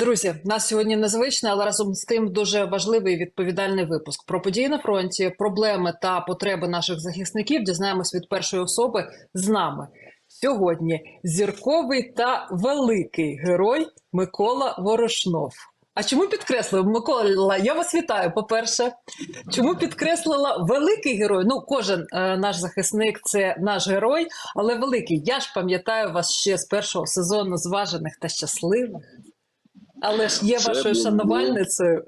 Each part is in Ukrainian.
Друзі, нас сьогодні незвичний, але разом з тим дуже важливий і відповідальний випуск про події на фронті, проблеми та потреби наших захисників. Дізнаємось від першої особи з нами сьогодні. Зірковий та великий герой Микола Ворошнов. А чому підкреслив Микола? Я вас вітаю. По перше, чому підкреслила великий герой? Ну, кожен е, наш захисник це наш герой, але великий. Я ж пам'ятаю вас ще з першого сезону зважених та щасливих. Але ж є Це вашою було- шанувальницею.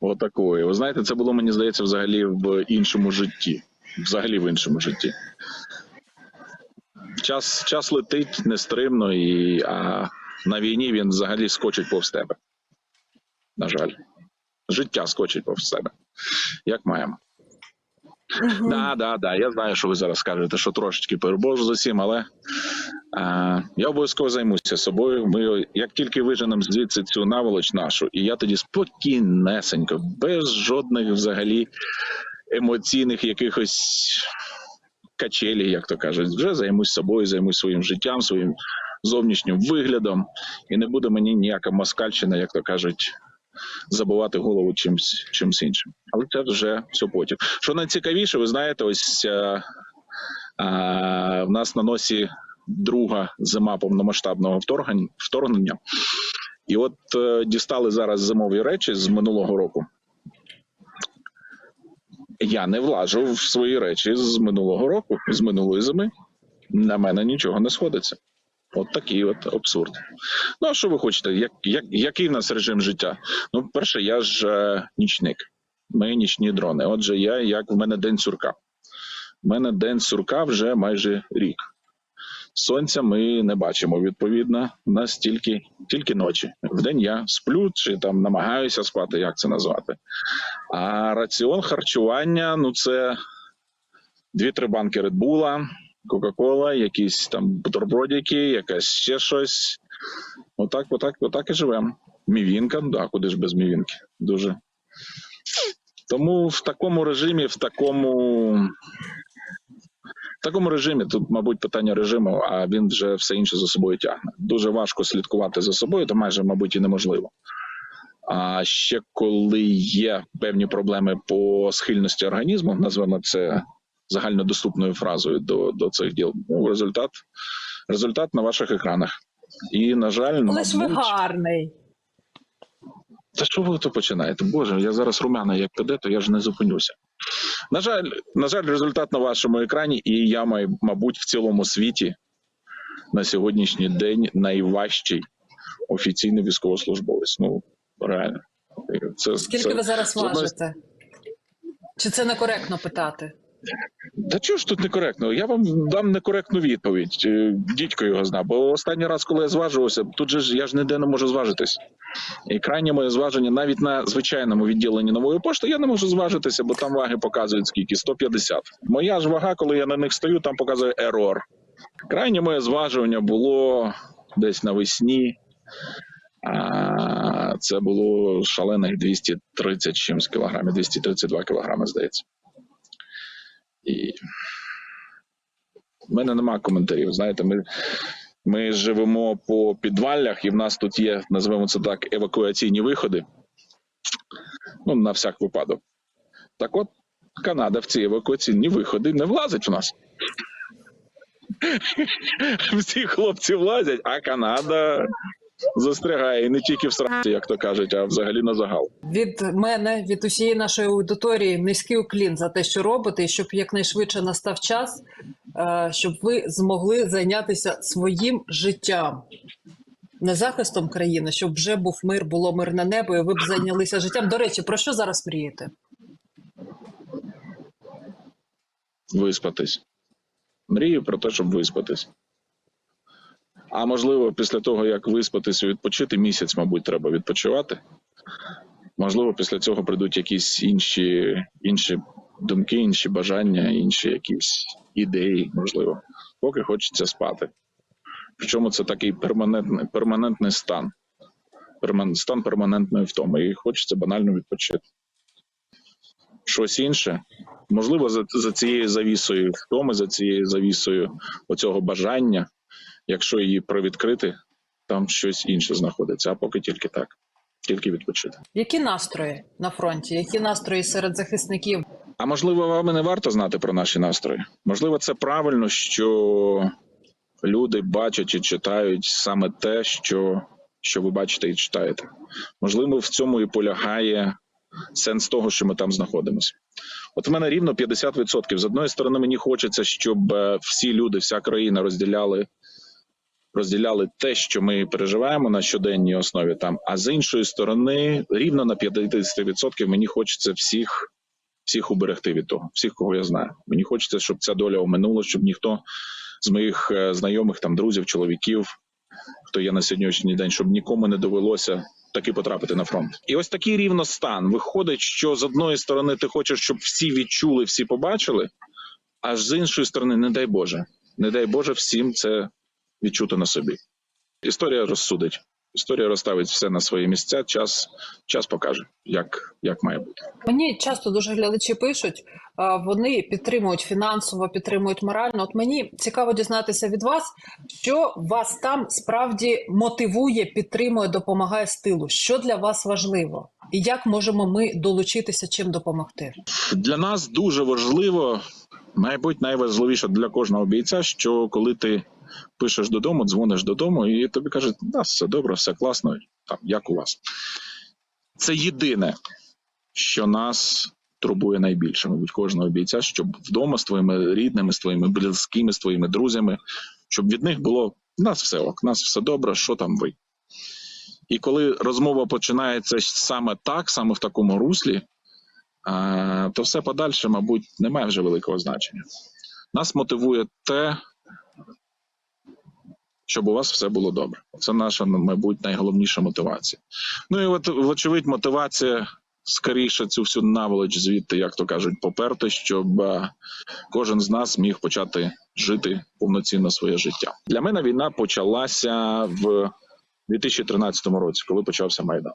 Отакої. Ви знаєте, це було, мені здається, взагалі в іншому житті. Взагалі в іншому житті. Час, час летить нестримно, і а на війні він взагалі скочить повз тебе. На жаль. Життя скочить повз себе. Як маємо. Да, да, да. Я знаю, що ви зараз скажете, що трошечки переборжу з усім, але е, я обов'язково займуся собою. Ми як тільки виженемо звідси цю наволоч нашу, і я тоді спокійнесенько, без жодних взагалі емоційних якихось качелі, як то кажуть, вже займусь собою, займусь своїм життям, своїм зовнішнім виглядом, і не буде мені ніяка москальщина, як то кажуть. Забувати голову чимсь чимсь іншим, але це вже все потім. Що найцікавіше, ви знаєте, ось е, е, в нас на носі друга зима повномасштабного вторгнення. І от е, дістали зараз зимові речі з минулого року. Я не влажу в свої речі з минулого року, з минулої зими. На мене нічого не сходиться. От такий от абсурд. Ну, а що ви хочете? Як, як, який в нас режим життя? Ну, перше, я ж е, нічник. Ми нічні дрони. Отже, я як в мене день сурка. У мене день сурка вже майже рік. Сонця ми не бачимо. Відповідно, у нас тільки, тільки ночі. Вдень я сплю чи там намагаюся спати, як це назвати. А раціон харчування ну це дві-три банки Редбула, Кока-Кола, якісь там бутербродики, якась ще щось. Отак, отак, отак і живемо. Мівінка, ну да, куди ж без мівінки? Дуже. Тому в такому режимі, в такому. В такому режимі тут, мабуть, питання режиму, а він вже все інше за собою тягне. Дуже важко слідкувати за собою, то майже, мабуть, і неможливо. А ще коли є певні проблеми по схильності організму, назвемо це загальнодоступною фразою до, до цих діл. Ну, результат, результат на ваших екранах. І, на жаль, ж ви гарний. та що ви то починаєте? Боже, я зараз румяна як піде, то я ж не зупинюся. На жаль, на жаль, результат на вашому екрані, і я мабуть, в цілому світі на сьогоднішній день найважчий офіційний військовослужбовець. Ну, реально. Це, Скільки це, ви зараз важите? Чи це некоректно питати? Та чого ж тут некоректно? Я вам дам некоректну відповідь. Е, Дідько його зна. Бо останній раз, коли я зважувався, тут же ж я ж ніде не можу зважитись. І крайнє моє зваження навіть на звичайному відділенні нової пошти я не можу зважитися, бо там ваги показують скільки 150. Моя ж вага, коли я на них стою, там показує ерор. Крайнє моє зважування було десь навесні. Це було шалених 230 чимсь кілограмів, 232 кілограми, здається. І в мене нема коментарів. Знаєте, ми, ми живемо по підваллях, і в нас тут є, називаємо це так, евакуаційні виходи. Ну, на всяк випадок. Так от, Канада в ці евакуаційні виходи не влазить у нас. Всі хлопці влазять, а Канада застрягає і не тільки в сраці, як то кажуть, а взагалі на загал. Від мене, від усієї нашої аудиторії, низький уклін за те, що робите, і щоб якнайшвидше настав час, е, щоб ви змогли зайнятися своїм життям. Не захистом країни, щоб вже був мир, було мирне небо, і ви б зайнялися життям. До речі, про що зараз мрієте? виспатись. Мрію про те, щоб виспатись. А можливо, після того, як виспатись і відпочити, місяць, мабуть, треба відпочивати. Можливо, після цього прийдуть якісь інші, інші думки, інші бажання, інші якісь ідеї, можливо. Поки хочеться спати. Причому це такий перманентний, перманентний стан. Перман, стан перманентної втоми. І хочеться банально відпочити. Щось інше. Можливо, за, за цією завісою втоми, за цією завісою оцього бажання, якщо її привідкрити, там щось інше знаходиться. А поки тільки так, тільки відпочити. Які настрої на фронті? Які настрої серед захисників? А можливо, вам не варто знати про наші настрої. Можливо, це правильно, що люди бачать і читають саме те, що, що ви бачите і читаєте. Можливо, в цьому і полягає сенс того, що ми там знаходимося. От в мене рівно 50%. З одної сторони, мені хочеться, щоб е, всі люди, вся країна розділяли. Розділяли те, що ми переживаємо на щоденній основі там. А з іншої сторони, рівно на 50% мені хочеться всіх всіх уберегти від того, всіх, кого я знаю. Мені хочеться, щоб ця доля оминула, щоб ніхто з моїх е, знайомих, там друзів, чоловіків, хто є на сьогоднішній день, щоб нікому не довелося таки потрапити на фронт. І ось такий рівно стан. Виходить, що з одної сторони ти хочеш, щоб всі відчули, всі побачили, а з іншої сторони, не дай Боже, не дай Боже всім це відчути на собі. Історія розсудить. Історія розставить все на свої місця. Час, час покаже, як, як має бути. Мені часто дуже глядачі пишуть, вони підтримують фінансово, підтримують морально. От мені цікаво дізнатися від вас, що вас там справді мотивує, підтримує, допомагає з тилу. Що для вас важливо, і як можемо ми долучитися, чим допомогти? для нас дуже важливо, мабуть, найважливіше для кожного бійця, що коли ти пишеш додому, дзвониш додому, і тобі кажуть, да, все добре, все класно, там, як у вас. Це єдине, що нас турбує найбільше, мабуть, кожного бійця, щоб вдома з твоїми рідними, з твоїми близькими, з твоїми друзями, щоб від них було «У нас все ок, у нас все добре, що там ви. І коли розмова починається саме так, саме в такому руслі, то все подальше, мабуть, не має вже великого значення. Нас мотивує те, щоб у вас все було добре. Це наша, мабуть, найголовніша мотивація. Ну і от, вочевидь, мотивація скоріше цю всю наволоч звідти, як то кажуть, поперти, щоб кожен з нас міг почати жити повноцінно своє життя. Для мене війна почалася в 2013 році, коли почався Майдан.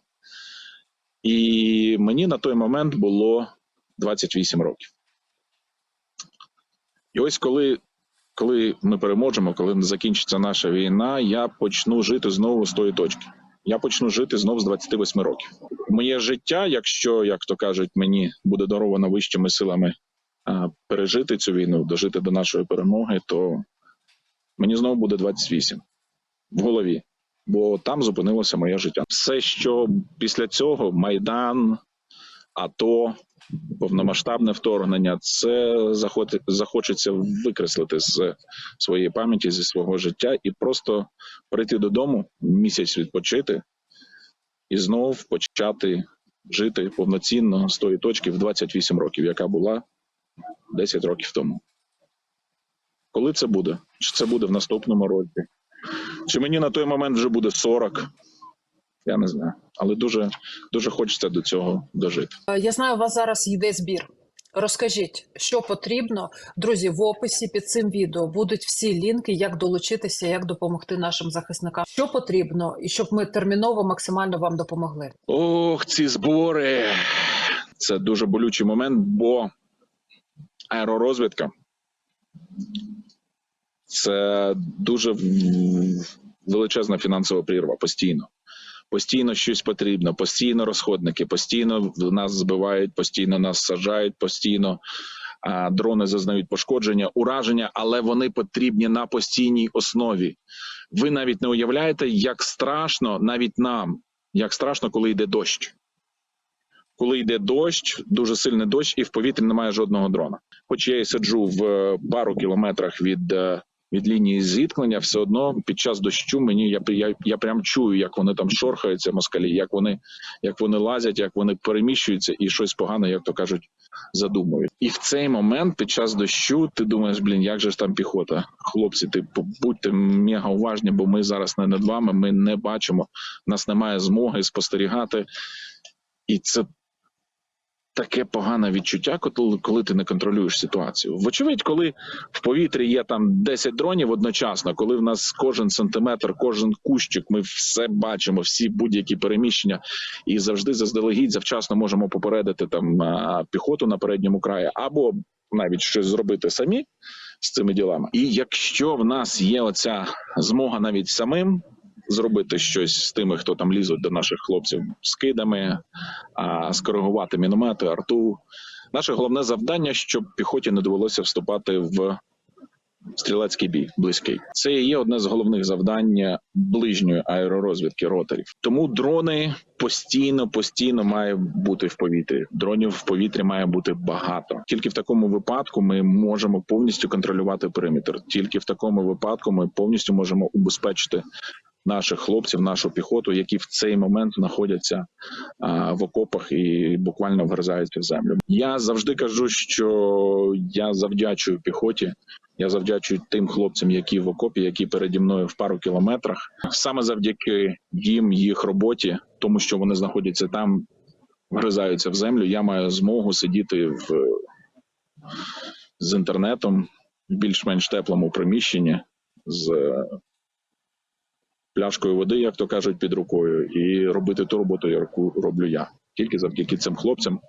І мені на той момент було 28 років. І ось коли, коли ми переможемо, коли закінчиться наша війна, я почну жити знову з тої точки. Я почну жити знову з 28 років. Моє життя, якщо, як то кажуть, мені буде даровано вищими силами пережити цю війну, дожити до нашої перемоги, то мені знову буде 28 в голові бо там зупинилося моє життя. Все, що після цього майдан, АТО, повномасштабне вторгнення, це захочеться викреслити з своєї пам'яті зі свого життя і просто прийти додому, місяць відпочити і знов почати жити повноцінно з тої точки в 28 років, яка була 10 років тому. Коли це буде? Чи це буде в наступному році? Чи мені на той момент вже буде 40? Я не знаю. Але дуже, дуже хочеться до цього дожити. Е, Я знаю, у вас зараз йде збір. Розкажіть, що потрібно, друзі. В описі під цим відео будуть всі лінки, як долучитися, як допомогти нашим захисникам. Що потрібно, і щоб ми терміново максимально вам допомогли. Ох, ці збори. Це дуже болючий момент, бо аеророзвідка це дуже величезна фінансова прірва постійно. Постійно щось потрібно, постійно розходники, постійно нас збивають, постійно нас саджають, постійно а, дрони зазнають пошкодження, ураження, але вони потрібні на постійній основі. Ви навіть не уявляєте, як страшно навіть нам, як страшно, коли йде дощ. Коли йде дощ, дуже сильний дощ, і в повітрі немає жодного дрона. Хоч я і сиджу в е, пару кілометрах від, е, від лінії зіткнення, все одно під час дощу мені я, я, я прям чую, як вони там шорхаються, москалі, як вони, як вони лазять, як вони переміщуються і щось погане, як то кажуть, задумують. І в цей момент, під час дощу, ти думаєш, блін, як же ж там піхота? Хлопці, ти будьте мега уважні, бо ми зараз не над вами, ми не бачимо, нас немає змоги спостерігати. І це таке погане відчуття, коли, ти не контролюєш ситуацію. Вочевидь, коли в повітрі є там 10 дронів одночасно, коли в нас кожен сантиметр, кожен кущик, ми все бачимо, всі будь-які переміщення, і завжди заздалегідь завчасно можемо попередити там піхоту на передньому краї, або навіть щось зробити самі з цими ділами. І якщо в нас є оця змога навіть самим зробити щось з тими, хто там лізуть до наших хлопців з кидами, скоригувати міномети, арту. Наше головне завдання, щоб піхоті не довелося вступати в стрілецький бій близький. Це є одне з головних завдань ближньої аеророзвідки роторів. Тому дрони постійно, постійно має бути в повітрі. Дронів в повітрі має бути багато. Тільки в такому випадку ми можемо повністю контролювати периметр. Тільки в такому випадку ми повністю можемо убезпечити наших хлопців, нашу піхоту, які в цей момент знаходяться в окопах і буквально вгризаються в землю. Я завжди кажу, що я завдячую піхоті. Я завдячую тим хлопцям, які в окопі, які переді мною в пару кілометрах. Саме завдяки їм, їх роботі, тому що вони знаходяться там, вгризаються в землю. Я маю змогу сидіти в з інтернетом в більш-менш теплому приміщенні з пляшкою води, як то кажуть, під рукою, і робити ту роботу, яку роблю я, тільки завдяки цим хлопцям,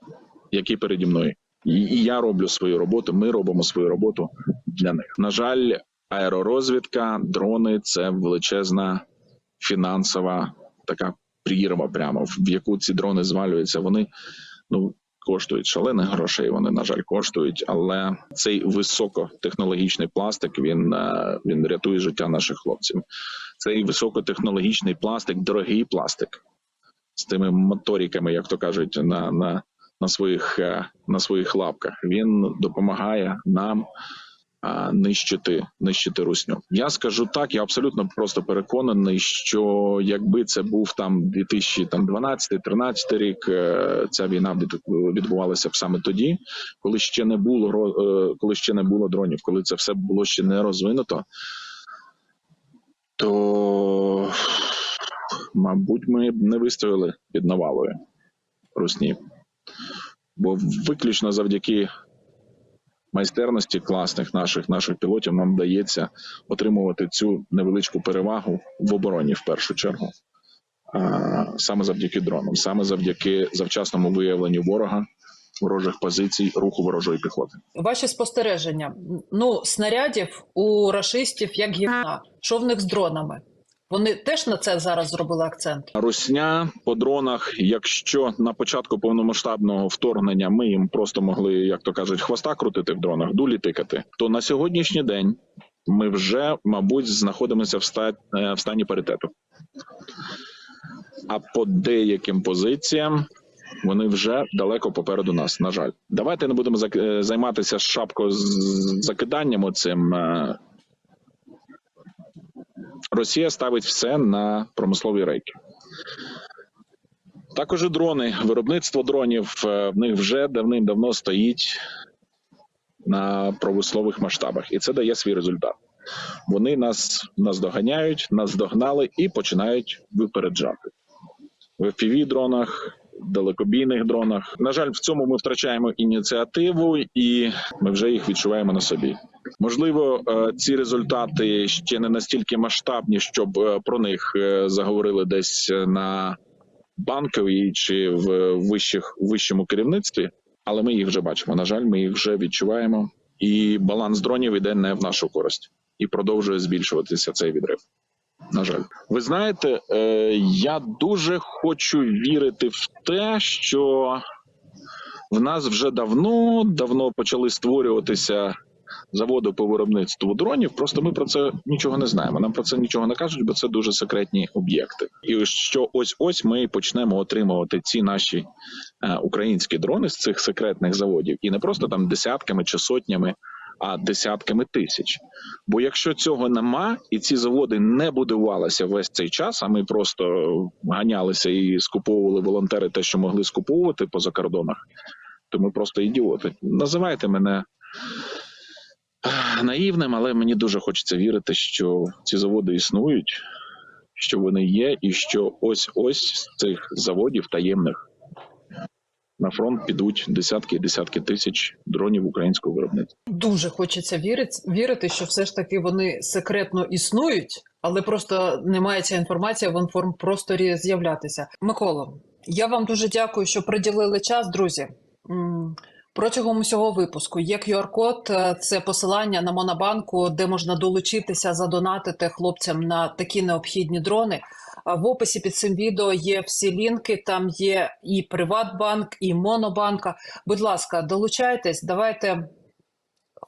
які переді мною. І, я роблю свою роботу. Ми робимо свою роботу для них. На жаль, аеророзвідка, дрони це величезна фінансова така прірва, прямо в яку ці дрони звалюються. Вони ну коштують шалених грошей. Вони на жаль коштують, але цей високотехнологічний пластик він, е, він рятує життя наших хлопців. Цей високотехнологічний пластик, дорогий пластик з тими моториками, як то кажуть, на, на, на своїх е, на своїх лапках. Він допомагає нам а, нищити, нищити русню. Я скажу так, я абсолютно просто переконаний, що якби це був там 2012-13 рік, е, ця війна відбувалася б саме тоді, коли ще не було е, коли ще не було дронів, коли це все було ще не розвинуто, то мабуть ми б не вистояли під навалою русні. Бо виключно завдяки майстерності класних наших наших пілотів нам вдається отримувати цю невеличку перевагу в обороні в першу чергу. Саме завдяки дронам, саме завдяки завчасному виявленню ворога, ворожих позицій, руху ворожої піхоти. Ваші спостереження. Ну, снарядів у рашистів як гівна. Що в них з дронами? Вони теж на це зараз зробили акцент. Русня по дронах, якщо на початку повномасштабного вторгнення ми їм просто могли, як то кажуть, хвоста крутити в дронах, дулі тикати, то на сьогоднішній день ми вже, мабуть, знаходимося в ста- е, в стані паритету. А по деяким позиціям вони вже далеко попереду нас. На жаль, давайте не будемо е, займатися шапко з закиданням оцим. е, Росія ставить все на промислові рейки. Також і дрони. Виробництво дронів е, в них вже давним-давно стоїть на промислових масштабах, і це дає свій результат. Вони нас наздоганяють, наздогнали і починають випереджати в fpv дронах, далекобійних дронах. На жаль, в цьому ми втрачаємо ініціативу, і ми вже їх відчуваємо на собі. Можливо, е, ці результати ще не настільки масштабні, щоб е, про них е, заговорили десь на банковій чи в вищих вищому керівництві, але ми їх вже бачимо. На жаль, ми їх вже відчуваємо, і баланс дронів іде не в нашу користь і продовжує збільшуватися цей відрив. На жаль, ви знаєте, е, я дуже хочу вірити в те, що в нас вже давно давно почали створюватися заводи по виробництву дронів. Просто ми про це нічого не знаємо. Нам про це нічого не кажуть, бо це дуже секретні об'єкти. І що ось ось ми почнемо отримувати ці наші е, українські дрони з цих секретних заводів, і не просто там десятками чи сотнями. А десятками тисяч. Бо якщо цього нема, і ці заводи не будувалися весь цей час, а ми просто ганялися і скуповували волонтери те, що могли скуповувати по закордонах, то ми просто ідіоти. Називайте мене наївним, але мені дуже хочеться вірити, що ці заводи існують, що вони є, і що ось ось з цих заводів таємних на фронт підуть десятки і десятки тисяч дронів українського виробництва. Дуже хочеться вірити, вірити, що все ж таки вони секретно існують, але просто не має ця інформація в інформпросторі з'являтися. Микола, я вам дуже дякую, що приділили час, друзі. Протягом усього випуску є QR-код, е, це посилання на Монобанку, де можна долучитися, задонатити хлопцям на такі необхідні дрони. В описі під цим відео є всі лінки. Там є і Приватбанк, і Монобанка. Будь ласка, долучайтесь, давайте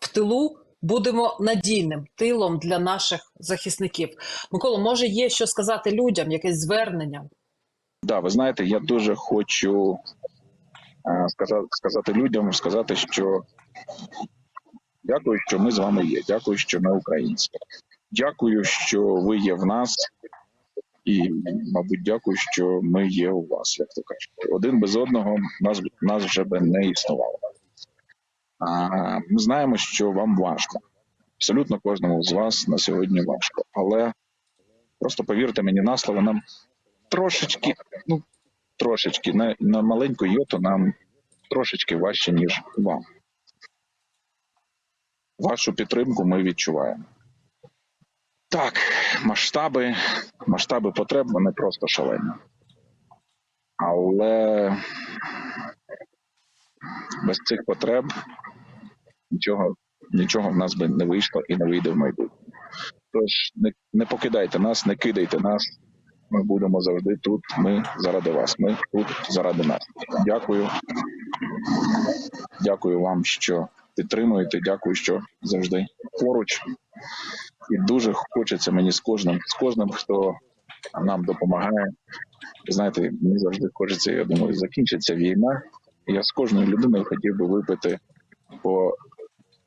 в тилу будемо надійним тилом для наших захисників. Микола, може, є що сказати людям, якесь звернення? Да, ви знаєте, я дуже хочу е, сказати, сказати людям, сказати, що дякую, що ми з вами є. Дякую, що ми українці. Дякую, що ви є в нас, і, мабуть, дякую, що ми є у вас, як то кажуть. Один без одного нас, нас вже би не існувало. А, ми знаємо, що вам важко. Абсолютно кожному з вас на сьогодні важко. Але просто повірте мені на слово, нам трошечки, ну трошечки, на, на маленьку йоту нам трошечки важче, ніж вам. Вашу підтримку ми відчуваємо. Так, масштаби, масштаби потреб вони просто шалені. Але без цих потреб нічого, нічого в нас би не вийшло і не вийде в майбутнє. Тож не, не покидайте нас, не кидайте нас. Ми будемо завжди тут. Ми заради вас. Ми тут заради нас. Дякую. Дякую вам, що підтримуєте. Дякую, що завжди поруч. І дуже хочеться мені з кожним, з кожним, хто нам допомагає. Знаєте, мені завжди хочеться, я думаю, закінчиться війна. Я з кожною людиною хотів би випити по,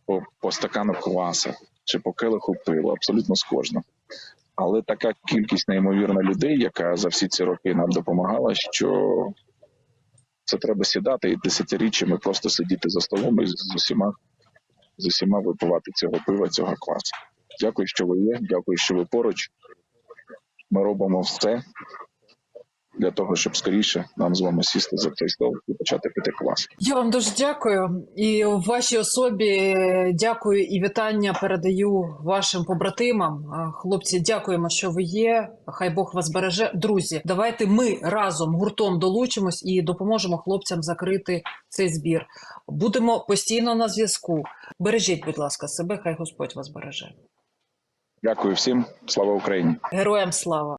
по, по стакану кваса чи по келиху пива, абсолютно з кожним. Але така кількість неймовірна людей, яка за всі ці роки нам допомагала, що це треба сідати і десятиріччями просто сидіти за столом і з усіма, з усіма випивати цього пива, цього квасу. Дякую, що ви є. Дякую, що ви поруч. Ми робимо все для того, щоб скоріше нам з вами сісти за цей стол і почати пити квас. Я вам дуже дякую. І в вашій особі дякую і вітання передаю вашим побратимам. Хлопці, дякуємо, що ви є. Хай Бог вас береже. Друзі, давайте ми разом гуртом долучимось і допоможемо хлопцям закрити цей збір. Будемо постійно на зв'язку. Бережіть, будь ласка, себе. Хай Господь вас береже. Дякую всім. Слава Україні! Героям слава!